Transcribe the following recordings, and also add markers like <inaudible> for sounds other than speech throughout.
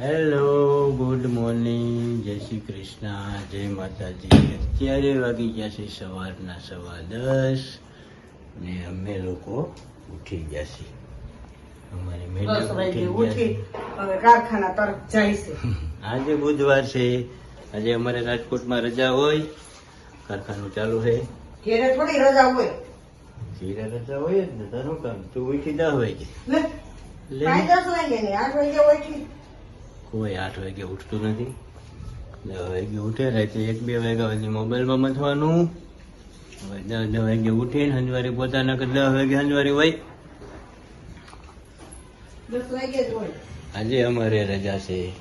Hello good morning જય શ્રી કૃષ્ણ જય માતાજી. અત્યારે વાગી ગયા છે સવારના સવા દસ ને અમે લોકો ઉઠી ગયા છીએ. અમારી મેડમ કારખાના તરફ જાય છે. આજે બુધવાર છે. આજે અમારે રાજકોટમાં રજા હોય. કારખાનું ચાલુ છે. ઘેરે થોડી રજા હોય. ઘેરે રજા હોય જ ને તારું કામ? તું ઉઠી દસ હોય લે. લે. કાંઈ આઠ વાગે ઉઠી ઉઠતું નથી. દસ વાગે ઉઠે રાતે એક બે વાગ્યા પછી મોબાઈલમાં મથવાનું. હવે દસ દસ વાગે ઉઠીને હંજવારી પોતાના કે દસ વાગે હંજવારી હોય. આજે અમારે રજા છે.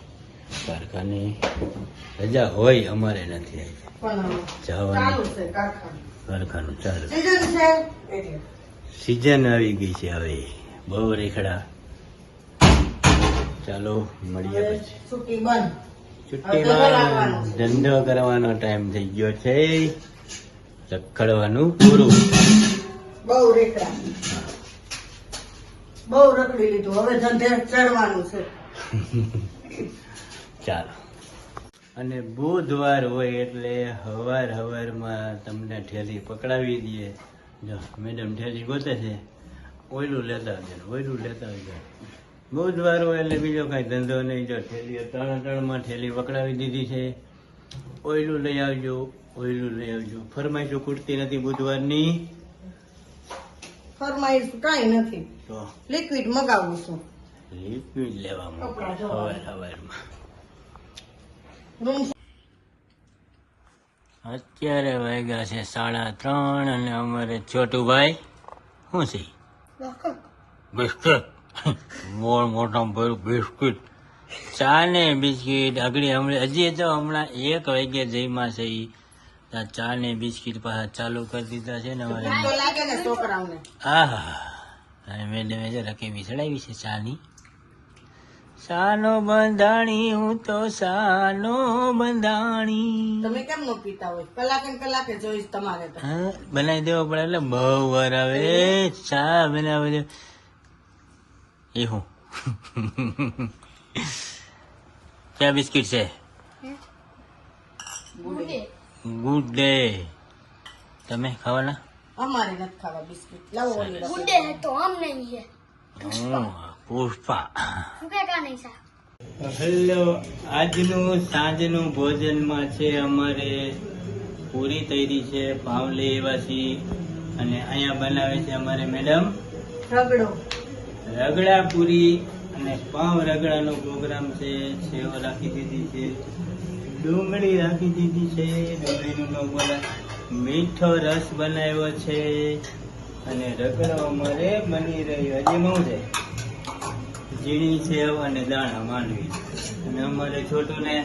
કારખાને. રજા હોય અમારે નથી જવાનું. કારખાનું. ચાલુ. સીઝન સિઝન આવી ગઈ છે હવે. બહુ રેખડા. ચાલો મળીએ પછી. છુટ્ટીમાં ધંધો કરવાનો ટાઈમ થઈ ગયો છે. રખડવાનું પૂરું. બહુ રેકડા બહુ રખડી લીધું. હવે ધંધે ચડવાનું છે. <laughs> ચાલો. અને બુધવાર હોય એટલે હવાર હવારમાં તમને ઠેલી પકડાવી દઈએ. જો મેડમ ઠેલી ગોતે છે. ઓયલું લેતા આવજો ઓયલું લેતા આવજો. બુધવાર એટલે બીજો કાંઈ ધંધો નહીં. જો ઠેલીઓ ત્રણ ત્રણમાં થેલી પકડાવી દીધી છે. ઓયલું લઈ આવજો ઓયલું લઈ આવજો. ફરમાઈશું ખૂટતી નથી બુધવારની. ફરમાઈશ કાંઈ નથી. તો? લિક્વિડ મગાવું છું. લિક્વિડ લેવા હવાર હવારમાં. અત્યારે વાગ્યા છે સાડા ત્રણ અને અમારે છોટુભાઈ શું છે? બિસ્કિટ મોર મોટામાં ભર્યું બિસ્કિટ. ચા ને બિસ્કિટ. આગળ હમણાં હજી તો હમણાં એક વાગે જઈમાં છે એ ચા ને બિસ્કિટ પાછા ચાલુ કરી દીધા છે ને અમારે. અને મેડમે જે રકેબી ચડાવી છે ચાની. સાનો બંધાણી હું તો સાનો બંધાણી. તમે કેમ નો પીતા હોય? કલાકે કલાકે જોઈશ તમારે બનાવી દેવો પડે એટલે બહુ વાર આવે. ચા બનાવે છે એ હું ક્યાં બિસ્કિટ છે? ગુડ. ડે તમે ખાવાના? અમારે નથી ખાવા બિસ્કિટ. લાવો ગુડ ડે તો આમ નહીં હેલો આજનું સાંજનું ભોજનમાં છે અમારે પૂરી તૈરી છે ભાવલી એવાસી અને અહીંયા બનાવે છે અમારે મેડમ. રગડો. રગડા પૂરી અને પાવ રગડાનો પ્રોગ્રામ છે સેવ રાખી દીધી છે ડુંગળી રાખી દીધી છે ડુંગળીનું ન બોલા મીઠો રસ બનાવ્યો છે અને રગડો અમારે બની રહ્યો હજી શું છે ઝીણી સેવ અને દાણા માંડવી. અને અમારે છોટુને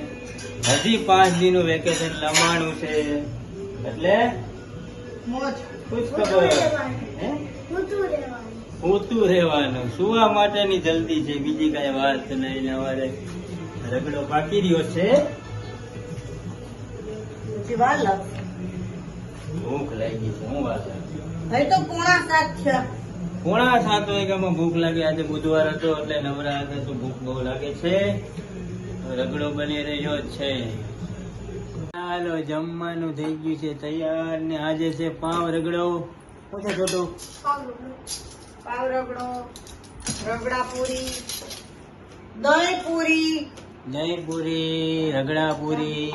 હજી પાંચ દિનનું વેકેશન લમાણું છે. એટલે ખુશ ખબર હે? પૂતું રહેવાનું. સુવા માટેની જલ્દી છે. બીજી કઈ વાત નહીં અમારે રગડો પાકી રહ્યો છે. ભૂખ લાગી છે. હું વાત તો પોણા સાત થયા. પોણા સાત વાગ્યામાં ભૂખ લાગે. આજે બુધવાર હતો એટલે નવરા હતા તો ભૂખ બહુ લાગે છે. રગડો બની રહ્યો છે. ચાલો જમવાનું થઈ ગયું છે. તૈયાર ને આજે છે પાવ રગડો. છોટો છે છોટું પાવ રગડો રગડા પૂરી દહીં પૂરી દહીં પૂરી રગડા પૂરી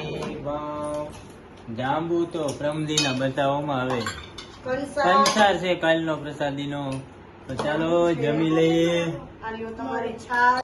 જાંબુ તો પ્રમદીના બતાવવામાં આવે. કંસાર. છે કાલનો પ્રસાદીનો. તો ચાલો જમી લઈએ. તમારી છાશ